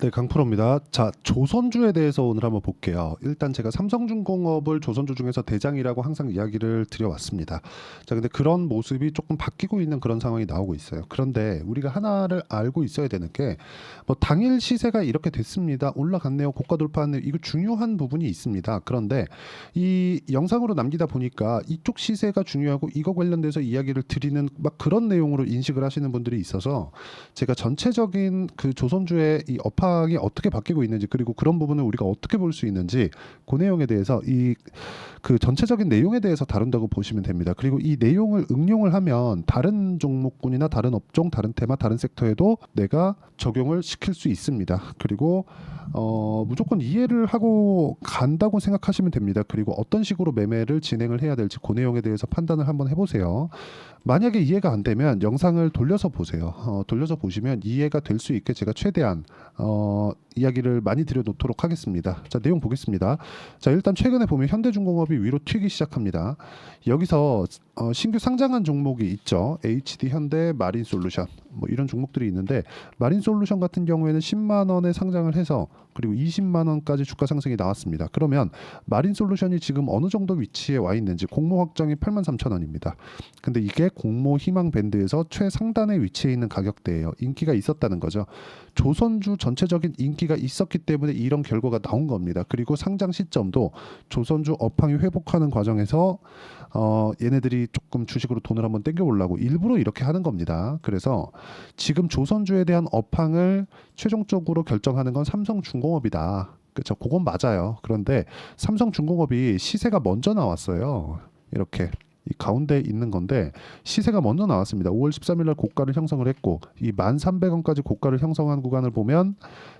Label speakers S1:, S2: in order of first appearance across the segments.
S1: 네, 강프로입니다. 자, 조선주에 대해서 오늘 한번 볼게요. 일단 제가 삼성중공업을 조선주 중에서 대장이라고 항상 이야기를 드려왔습니다. 자, 근데 그런 모습이 조금 바뀌고 있는 그런 상황이 나오고 있어요. 그런데 우리가 하나를 알고 있어야 되는 게 뭐 당일 시세가 이렇게 됐습니다. 올라갔네요. 고가 돌파했네요. 이거 중요한 부분이 있습니다. 그런데 이 영상으로 남기다 보니까 이쪽 시세가 중요하고 이거 관련돼서 이야기를 드리는 막 그런 내용으로 인식을 하시는 분들이 있어서 제가 전체적인 그 조선주의 이 업황 이 어떻게 바뀌고 있는지 그리고 그런 부분을 우리가 어떻게 볼 수 있는지 그 내용에 대해서 이 그 전체적인 내용에 대해서 다룬다고 보시면 됩니다. 그리고 이 내용을 응용을 하면 다른 종목군이나 다른 업종, 다른 테마, 다른 섹터에도 내가 적용을 시킬 수 있습니다. 그리고 어, 무조건 이해를 하고 간다고 생각하시면 됩니다. 그리고 어떤 식으로 매매를 진행을 해야 될지 그 내용에 대해서 판단을 한번 해보세요. 만약에 이해가 안 되면 영상을 돌려서 보세요. 어, 돌려서 보시면 이해가 될 수 있게 제가 최대한 어, 이야기를 많이 드려놓도록 하겠습니다. 자 내용 보겠습니다. 자 일단 최근에 보면 현대중공업이 위로 튀기 시작합니다. 여기서 어, 신규 상장한 종목이 있죠. HD 현대 마린솔루션 뭐 이런 종목들이 있는데 마린솔루션 같은 경우에는 10만 원에 상장을 해서 그리고 20만 원까지 주가 상승이 나왔습니다. 그러면 마린솔루션이 지금 어느 정도 위치에 와 있는지 공모 확정이 8만 3천 원입니다. 근데 이게 공모 희망 밴드에서 최상단에 위치해 있는 가격대예요. 인기가 있었다는 거죠. 조선주 전체적인 인기 가 있었기 때문에 이런 결과가 나온 겁니다. 그리고 상장 시점도 조선주 업황이 회복하는 과정에서 어, 얘네들이 조금 주식으로 돈을 한번 땡겨 보려고 일부러 이렇게 하는 겁니다. 그래서 지금 조선주에 대한 업황을 최종적으로 결정하는 건 삼성중공업이다. 그렇죠. 그건 맞아요. 그런데 삼성중공업이 시세가 먼저 나왔어요. 이렇게 이 가운데 있는 건데 시세가 먼저 나왔습니다. 5월 13일 날 고가를 형성을 했고 이 1,300원까지 고가를 형성한 구간을 보면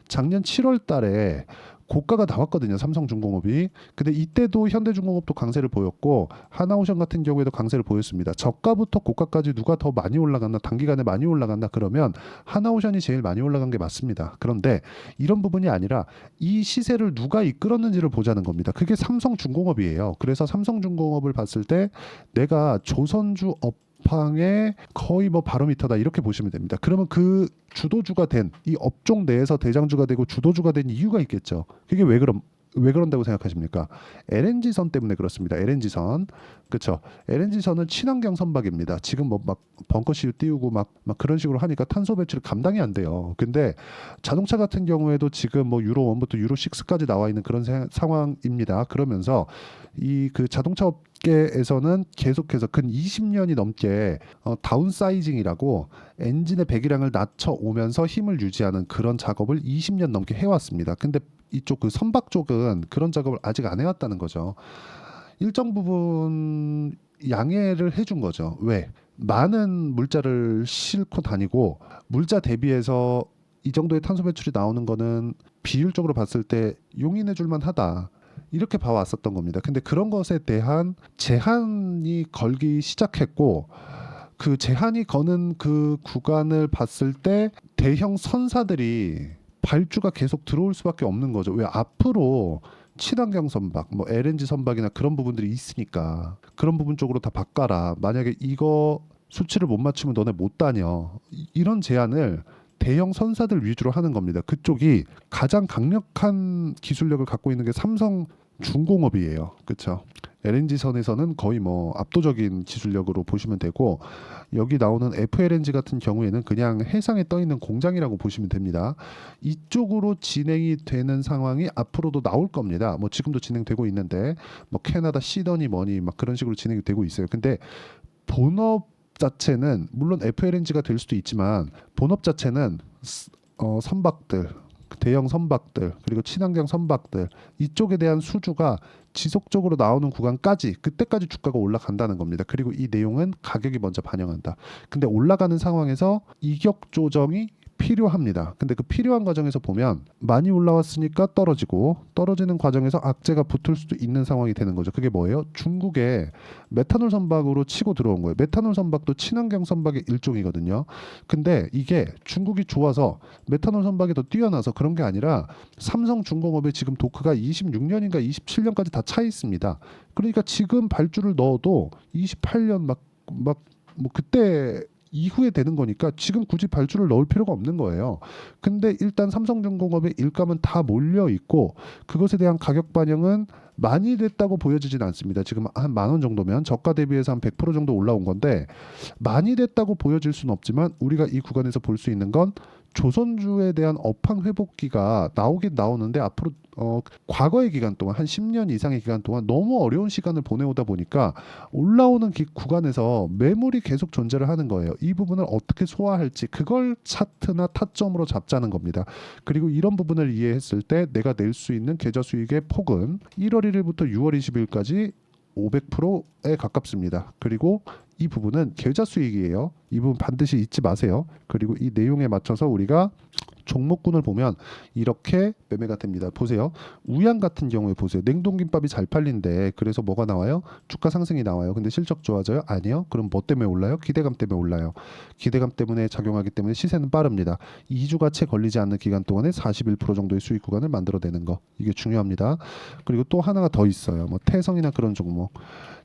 S1: 작년 7월 달에 고가가 나왔거든요. 삼성중공업이. 근데 이때도 현대중공업도 강세를 보였고 하나오션 같은 경우에도 강세를 보였습니다. 저가부터 고가까지 누가 더 많이 올라갔나 단기간에 많이 올라갔나 그러면 하나오션이 제일 많이 올라간 게 맞습니다. 그런데 이런 부분이 아니라 이 시세를 누가 이끌었는지를 보자는 겁니다. 그게 삼성중공업이에요. 그래서 삼성중공업을 봤을 때 내가 조선주 업 업황의 거의 뭐 바로미터다 이렇게 보시면 됩니다. 그러면 그 주도주가 된 이 업종 내에서 대장주가 되고 주도주가 된 이유가 있겠죠. 그게 왜 그럼 왜 그런다고 생각하십니까? LNG 선 때문에 그렇습니다. LNG 선 그렇죠. LNG 선은 친환경 선박입니다. 지금 뭐 막 벙커시유 띄우고 막, 막 그런 식으로 하니까 탄소 배출이 감당이 안 돼요. 근데 자동차 같은 경우에도 지금 뭐 유로 1부터 유로 6까지 나와 있는 그런 세- 상황입니다. 그러면서 이 그 자동차 업 계에서는 계속해서 근 20년이 넘게 어, 다운사이징이라고 엔진의 배기량을 낮춰 오면서 힘을 유지하는 그런 작업을 20년 넘게 해왔습니다. 근데 이쪽 그 선박 쪽은 그런 작업을 아직 안 해왔다는 거죠. 일정 부분 양해를 해준 거죠. 왜? 많은 물자를 싣고 다니고 물자 대비해서 이 정도의 탄소 배출이 나오는 거는 비율적으로 봤을 때 용인해 줄 만 하다. 이렇게 봐왔었던 겁니다. 근데 그런 것에 대한 제한이 걸기 시작했고 그 제한이 거는 그 구간을 봤을 때 대형 선사들이 발주가 계속 들어올 수밖에 없는 거죠. 왜 앞으로 친환경 선박, 뭐 LNG 선박이나 그런 부분들이 있으니까 그런 부분 쪽으로 다 바꿔라. 만약에 이거 수치를 못 맞추면 너네 못 다녀. 이- 이런 제안을 대형 선사들 위주로 하는 겁니다. 그쪽이 가장 강력한 기술력을 갖고 있는 게 삼성 중공업이에요. 그렇죠? LNG 선에서는 거의 뭐 압도적인 기술력으로 보시면 되고 여기 나오는 FLNG 같은 경우에는 그냥 해상에 떠 있는 공장이라고 보시면 됩니다. 이쪽으로 진행이 되는 상황이 앞으로도 나올 겁니다. 뭐 지금도 진행되고 있는데 뭐 캐나다 시더니 뭐니 막 그런 식으로 진행이 되고 있어요. 근데 본업 자체는 물론 FLNG가 될 수도 있지만 본업 자체는 스- 어, 선박들 대형 선박들 그리고 친환경 선박들 이쪽에 대한 수주가 지속적으로 나오는 구간까지 그때까지 주가가 올라간다는 겁니다. 그리고 이 내용은 가격이 먼저 반영한다. 근데 올라가는 상황에서 이격 조정이 필요합니다. 근데 그 필요한 과정에서 보면 많이 올라왔으니까 떨어지고 떨어지는 과정에서 악재가 붙을 수도 있는 상황이 되는 거죠. 그게 뭐예요? 중국에 메탄올 선박으로 치고 들어온 거예요. 메탄올 선박도 친환경 선박의 일종이거든요. 근데 이게 중국이 좋아서 메탄올 선박이 더 뛰어나서 그런 게 아니라 삼성 중공업의 지금 도크가 26년인가 27년까지 다 차 있습니다. 그러니까 지금 발주를 넣어도 28년 막 막 뭐 그때 이후에 되는 거니까 지금 굳이 발주를 넣을 필요가 없는 거예요. 근데 일단 삼성중공업의 일감은 다 몰려 있고 그것에 대한 가격 반영은 많이 됐다고 보여지진 않습니다. 지금 한 만 원 정도면 저가 대비해서 한 100% 정도 올라온 건데 많이 됐다고 보여질 수는 없지만 우리가 이 구간에서 볼 수 있는 건 조선주에 대한 업황 회복기가 나오긴 나오는데 앞으로 어 과거의 기간 동안 한 10년 이상의 기간 동안 너무 어려운 시간을 보내오다 보니까 올라오는 기, 구간에서 매물이 계속 존재를 하는 거예요. 이 부분을 어떻게 소화할지 그걸 차트나 타점으로 잡자는 겁니다. 그리고 이런 부분을 이해했을 때 내가 낼 수 있는 계좌 수익의 폭은 1월 1일부터 6월 20일까지 500%에 가깝습니다. 그리고 이 부분은 계좌 수익이에요. 이 부분 반드시 잊지 마세요. 그리고 이 내용에 맞춰서 우리가 종목군을 보면 이렇게 매매가 됩니다. 보세요. 우양 같은 경우에 보세요. 냉동김밥이 잘 팔린데 그래서 뭐가 나와요? 주가 상승이 나와요. 근데 실적 좋아져요? 아니요. 그럼 뭐 때문에 올라요? 기대감 때문에 올라요. 기대감 때문에 작용하기 때문에 시세는 빠릅니다. 2주가 채 걸리지 않는 기간 동안에 41% 정도의 수익 구간을 만들어내는 거. 이게 중요합니다. 그리고 또 하나가 더 있어요. 뭐 태성이나 그런 종목.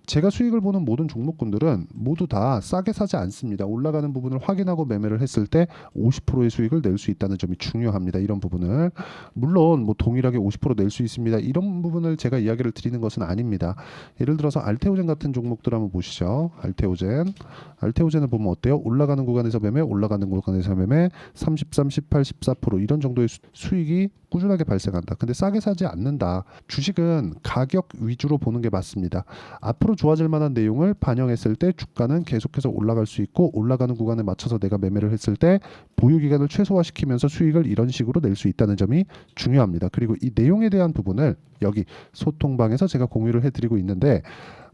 S1: 제가 수익을 보는 모든 종목군들은 모두 다 싸게 사지 않습니다. 올라가는 부분을 확인하고 매매를 했을 때 50%의 수익을 낼 수 있다는 점이 중요합니다. 이런 부분을 물론 뭐 동일하게 50%낼 수 있습니다. 이런 부분을 제가 이야기를 드리는 것은 아닙니다. 예를 들어서 알테오젠 같은 종목들 한번 보시죠. 알테오젠. 알테오젠을 보면 어때요? 올라가는 구간에서 매매, 올라가는 구간에서 매매 33, 18, 14% 이런 정도의 수- 수익이 꾸준하게 발생한다. 근데 싸게 사지 않는다. 주식은 가격 위주로 보는 게 맞습니다. 앞으 로 좋아질 만한 내용을 반영했을 때 주가는 계속해서 올라갈 수 있고 올라가는 구간에 맞춰서 내가 매매를 했을 때 보유 기간을 최소화시키면서 수익을 이런 식으로 낼 수 있다는 점이 중요합니다. 그리고 이 내용에 대한 부분을 여기 소통방에서 제가 공유를 해드리고 있는데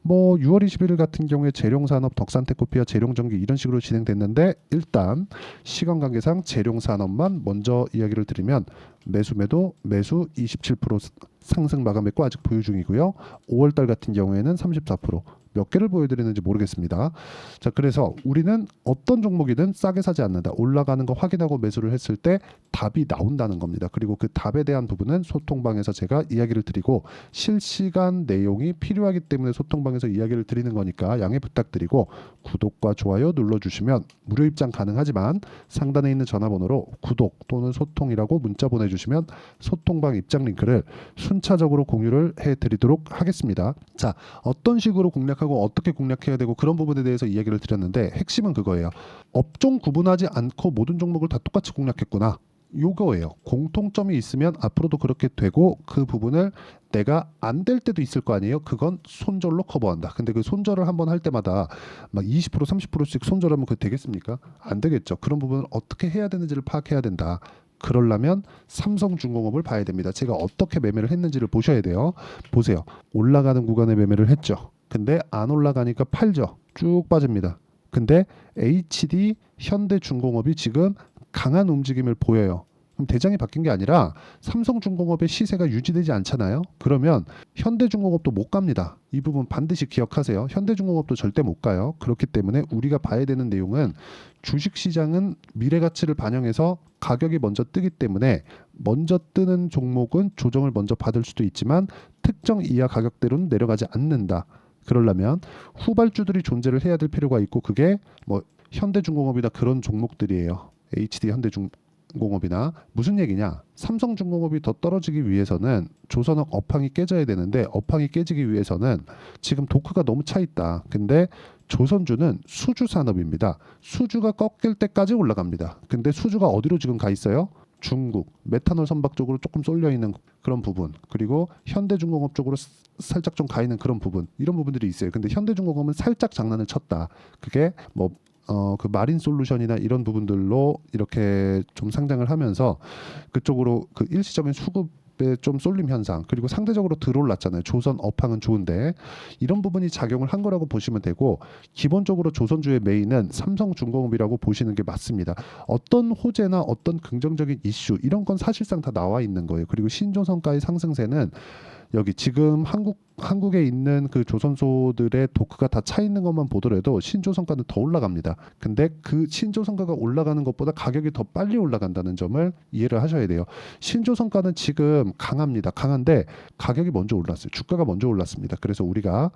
S1: 뭐 6월 21일 같은 경우에 재룡산업, 덕산테코피아, 재룡전기 이런 식으로 진행됐는데 일단 시간 관계상 재룡산업만 먼저 이야기를 드리면 매수 매도 매수 27% 상승 마감했고 아직 보유 중이고요. 5월달 같은 경우에는 34% 몇 개를 보여드리는지 모르겠습니다. 자 그래서 우리는 어떤 종목이든 싸게 사지 않는다. 올라가는 거 확인하고 매수를 했을 때 답이 나온다는 겁니다. 그리고 그 답에 대한 부분은 소통방에서 제가 이야기를 드리고 실시간 내용이 필요하기 때문에 소통방에서 이야기를 드리는 거니까 양해 부탁드리고 구독과 좋아요 눌러주시면 무료 입장 가능하지만 상단에 있는 전화번호로 구독 또는 소통이라고 문자 보내주시면 소통방 입장 링크를 순차적으로 공유를 해드리도록 하겠습니다. 자 어떤 식으로 공략 하고 어떻게 공략해야 되고 그런 부분에 대해서 이야기를 드렸는데 핵심은 그거예요. 업종 구분하지 않고 모든 종목을 다 똑같이 공략했구나. 요거예요. 공통점이 있으면 앞으로도 그렇게 되고 그 부분을 내가 안 될 때도 있을 거 아니에요. 그건 손절로 커버한다. 근데 그 손절을 한번 할 때마다 막 20% 30%씩 손절하면 그 되겠습니까? 안 되겠죠. 그런 부분을 어떻게 해야 되는지를 파악해야 된다. 그러려면 삼성중공업을 봐야 됩니다. 제가 어떻게 매매를 했는지를 보셔야 돼요. 보세요. 올라가는 구간에 매매를 했죠. 근데 안 올라가니까 팔죠. 쭉 빠집니다. 근데 HD 현대중공업이 지금 강한 움직임을 보여요. 그럼 대장이 바뀐 게 아니라 삼성중공업의 시세가 유지되지 않잖아요. 그러면 현대중공업도 못 갑니다. 이 부분 반드시 기억하세요. 현대중공업도 절대 못 가요. 그렇기 때문에 우리가 봐야 되는 내용은 주식시장은 미래 가치를 반영해서 가격이 먼저 뜨기 때문에 먼저 뜨는 종목은 조정을 먼저 받을 수도 있지만 특정 이하 가격대로는 내려가지 않는다. 그러려면 후발주들이 존재를 해야 될 필요가 있고 그게 뭐 현대중공업이나 그런 종목들이에요. HD 현대중공업이나 무슨 얘기냐? 삼성중공업이 더 떨어지기 위해서는 조선업 업황이 깨져야 되는데 업황이 깨지기 위해서는 지금 도크가 너무 차 있다. 근데 조선주는 수주 산업입니다. 수주가 꺾일 때까지 올라갑니다. 근데 수주가 어디로 지금 가 있어요? 중국 메탄올 선박 쪽으로 조금 쏠려 있는 그런 부분 그리고 현대중공업 쪽으로 스- 살짝 좀 가 있는 그런 부분 이런 부분들이 있어요. 근데 현대중공업은 살짝 장난을 쳤다. 그게 뭐 어, 그 마린 솔루션이나 이런 부분들로 이렇게 좀 상장을 하면서 그쪽으로 그 일시적인 수급 에 좀 쏠림 현상 그리고 상대적으로 들어올랐잖아요. 조선 업황은 좋은데 이런 부분이 작용을 한 거라고 보시면 되고 기본적으로 조선주의 메인은 삼성중공업이라고 보시는 게 맞습니다. 어떤 호재나 어떤 긍정적인 이슈 이런 건 사실상 다 나와 있는 거예요. 그리고 신조선가의 상승세는 여기 지금 한국 한국에 있는 그 조선소들의 도크가 다 차 있는 것만 보더라도 신조선가는 더 올라갑니다. 근데 그 신조선가가 올라가는 것보다 가격이 더 빨리 올라간다는 점을 이해를 하셔야 돼요. 신조선가는 지금 강합니다. 강한데 가격이 먼저 올랐어요. 주가가 먼저 올랐습니다. 그래서 우리가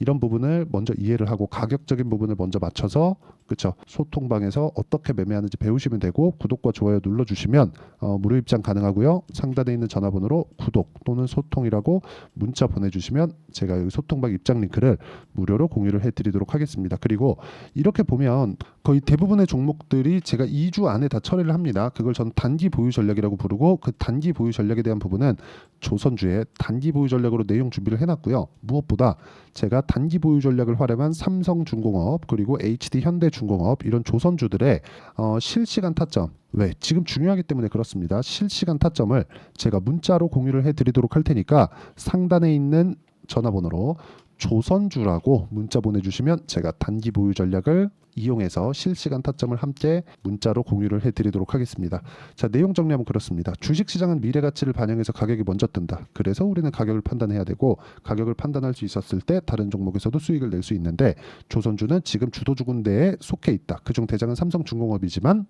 S1: 이런 부분을 먼저 이해를 하고 가격적인 부분을 먼저 맞춰서 그렇죠 소통방에서 어떻게 매매하는지 배우시면 되고 구독과 좋아요 눌러주시면 어, 무료 입장 가능하고요 상단에 있는 전화번호로 구독 또는 소통이라고 문자 보내주시면 제가 이 소통방 입장 링크를 무료로 공유를 해드리도록 하겠습니다. 그리고 이렇게 보면 거의 대부분의 종목들이 제가 2주 안에 다 처리를 합니다. 그걸 저는 단기 보유 전략이라고 부르고 그 단기 보유 전략에 대한 부분은 조선주의 단기 보유 전략으로 내용 준비를 해놨고요. 무엇보다 제가 단기 보유 전략을 활용한 삼성중공업 그리고 HD 현대중공업 이런 조선주들의 어, 실시간 타점. 왜? 지금 중요하기 때문에 그렇습니다. 실시간 타점을 제가 문자로 공유를 해드리도록 할 테니까 상단에 있는 전화번호로 조선주라고 문자 보내주시면 제가 단기 보유 전략을 이용해서 실시간 타점을 함께 문자로 공유를 해드리도록 하겠습니다. 자 내용 정리하면 그렇습니다. 주식시장은 미래 가치를 반영해서 가격이 먼저 뜬다. 그래서 우리는 가격을 판단해야 되고 가격을 판단할 수 있었을 때 다른 종목에서도 수익을 낼 수 있는데 조선주는 지금 주도주 군대에 속해 있다. 그중 대장은 삼성중공업이지만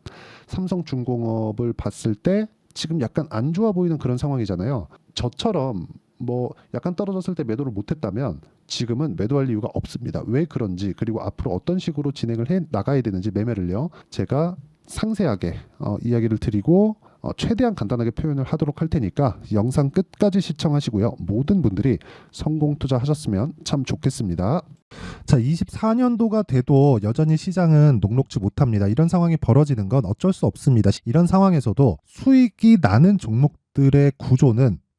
S1: 삼성중공업을 봤을 때 지금 약간 안 좋아 보이는 그런 상황이잖아요. 저처럼 뭐 약간 떨어졌을 때 매도를 못했다면 지금은 매도할 이유가 없습니다. 왜 그런지 그리고 앞으로 어떤 식으로 진행을 해 나가야 되는지 매매를요. 제가 상세하게 어, 이야기를 드리고 어, 최대한 간단하게 표현을 하도록 할 테니까 영상 끝까지 시청하시고요. 모든 분들이 성공 투자하셨으면 참 좋겠습니다.
S2: 자, 24년도가 돼도 여전히 시장은 녹록지 못합니다. 이런 상황이 벌어지는 건 어쩔 수 없습니다. 이런 상황에서도 수익이 나는 종목들의 구조는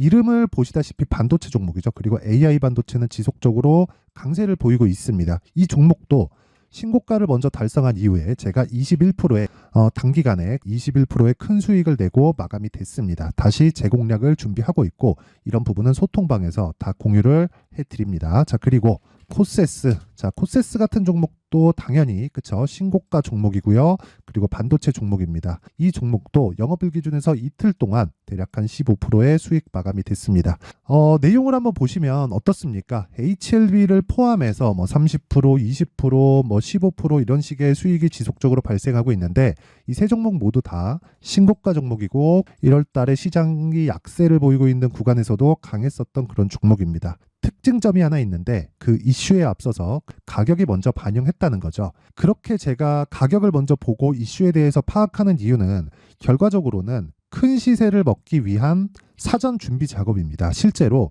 S2: 이름을 보시다시피 반도체 종목이죠. 그리고 AI 반도체는 지속적으로 강세를 보이고 있습니다. 이 종목도 신고가를 먼저 달성한 이후에 제가 21%의 어, 단기간에 21%의 큰 수익을 내고 마감이 됐습니다. 다시 재공략을 준비하고 있고 이런 부분은 소통방에서 다 공유를 해드립니다. 자 그리고 코세스. 자 코세스 같은 종목도 당연히 그쵸? 신고가 종목이고요. 그리고 반도체 종목입니다. 이 종목도 영업일 기준에서 이틀 동안 대략 한 15%의 수익 마감이 됐습니다. 어, 내용을 한번 보시면 어떻습니까? HLB를 포함해서 뭐 30% 20%뭐 15% 이런 식의 수익이 지속적으로 발생하고 있는데 이 세 종목 모두 다 신고가 종목이고 1월 달에 시장이 약세를 보이고 있는 구간에서도 강했었던 그런 종목입니다 특징점이 하나 있는데 그 이슈에 앞서서 가격이 먼저 반영했다는 거죠. 그렇게 제가 가격을 먼저 보고 이슈에 대해서 파악하는 이유는 결과적으로는 큰 시세를 먹기 위한 사전 준비 작업입니다. 실제로